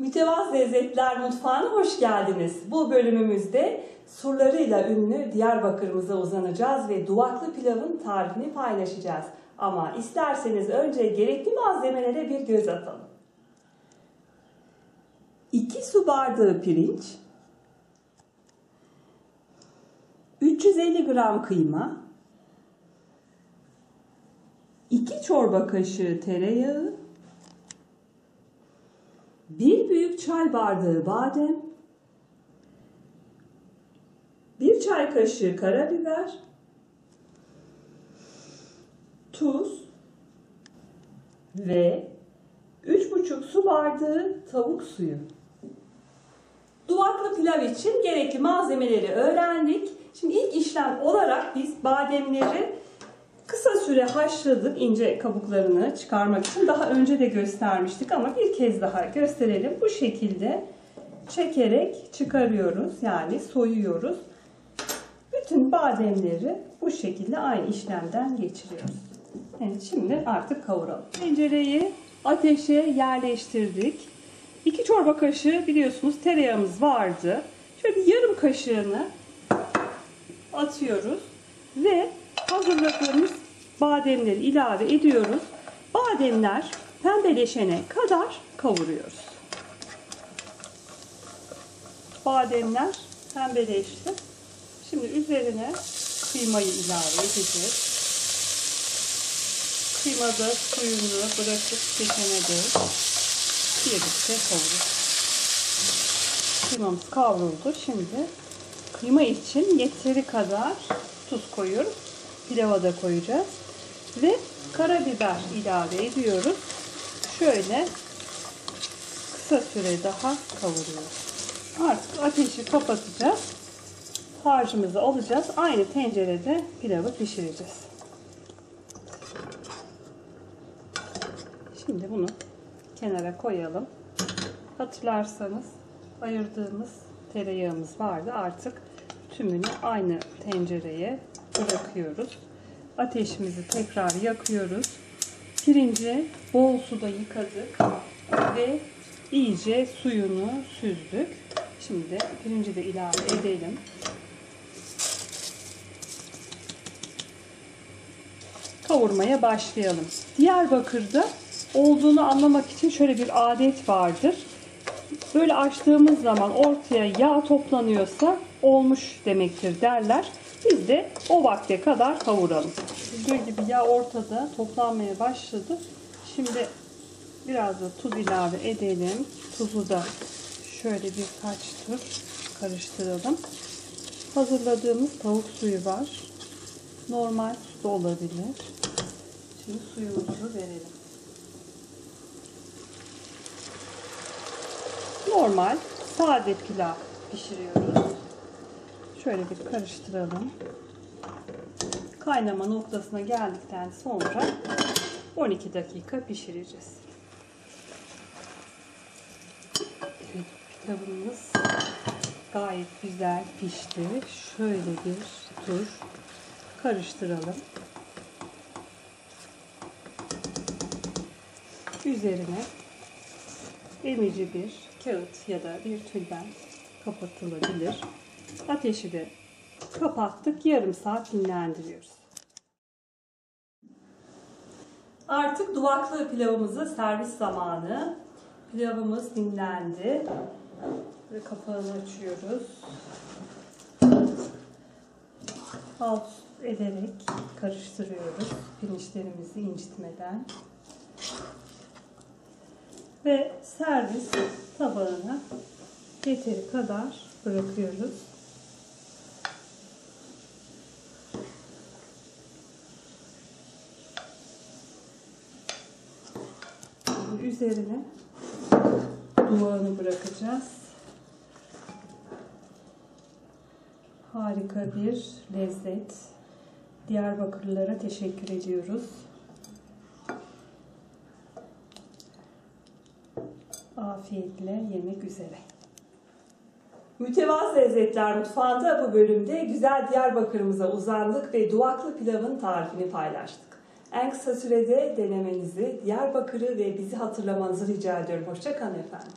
Mütevaz Lezzetler Mutfağı'na hoş geldiniz. Bu bölümümüzde surlarıyla ünlü Diyarbakır'ımıza uzanacağız ve duvaklı pilavın tarifini paylaşacağız. Ama isterseniz önce gerekli malzemelere bir göz atalım. 2 su bardağı pirinç, 350 gram kıyma, 2 çorba kaşığı tereyağı, 1 büyük çay bardağı badem, 1 çay kaşığı karabiber, tuz ve 3,5 su bardağı tavuk suyu. Duvaklı pilav için gerekli malzemeleri öğrendik. Şimdi ilk işlem olarak biz bademleri kısa süre haşladık ince kabuklarını çıkarmak için. Daha önce de göstermiştik ama bir kez daha gösterelim. Bu şekilde çekerek çıkarıyoruz. Yani soyuyoruz. Bütün bademleri bu şekilde aynı işlemden geçiriyoruz. Evet şimdi artık kavuralım. Tencereyi ateşe yerleştirdik. 2 çorba kaşığı biliyorsunuz tereyağımız vardı. Şöyle yarım kaşığını atıyoruz ve hazırladığımız bademleri ilave ediyoruz. Bademler pembeleşene kadar kavuruyoruz. Bademler pembeleşti. Şimdi üzerine kıymayı ilave edeceğiz. Kıymada suyunu bırakıp geçene dek birlikte kavururuz. Kıymamız kavruldu. Şimdi kıyma için yeteri kadar tuz koyuyoruz. Pilava da koyacağız. Ve karabiber ilave ediyoruz. Şöyle kısa süre daha kavuruyoruz. Artık ateşi kapatacağız. Harcımızı alacağız. Aynı tencerede pilavı pişireceğiz. Şimdi bunu kenara koyalım. Hatırlarsanız ayırdığımız tereyağımız vardı. Artık tümünü aynı tencereye bırakıyoruz. Ateşimizi tekrar yakıyoruz. Pirinci bol suda yıkadık ve iyice suyunu süzdük. Şimdi pirinci de ilave edelim. Kavurmaya başlayalım. Diyarbakır'da olduğunu anlamak için şöyle bir adet vardır. Böyle açtığımız zaman ortaya yağ toplanıyorsa olmuş demektir derler. Biz de o vakte kadar kavuralım. Gördüğünüz gibi yağ ortada toplanmaya başladı. Şimdi biraz da tuz ilave edelim. Tuzu da şöyle birkaç tur karıştıralım. Hazırladığımız tavuk suyu var. Normal su da olabilir. Şimdi suyumuzu verelim. Normal sade pilav pişiriyoruz. Şöyle bir karıştıralım. Kaynama noktasına geldikten sonra 12 dakika pişireceğiz. Pilavımız gayet güzel pişti. Şöyle bir tur karıştıralım. Üzerine emici bir kağıt ya da bir tülbent kapatılabilir. Ateşi de kapattık. Yarım saat dinlendiriyoruz. Artık duvaklı pilavımızı servis zamanı. Pilavımız dinlendi. Ve kapağını açıyoruz. Alt ederek karıştırıyoruz pirinçlerimizi incitmeden. Ve servis tabağına yeteri kadar bırakıyoruz. Üzerine duvağını bırakacağız. Harika bir lezzet. Diyarbakırlılara teşekkür ediyoruz. Afiyetle yemek üzere. Mütevaz Lezzetler Mutfağı'nda bu bölümde güzel Diyarbakır'ımıza uzandık ve duvaklı pilavın tarifini paylaştık. En kısa sürede denemenizi, Diyarbakır'ı ve bizi hatırlamanızı rica ediyorum. Hoşçakalın efendim.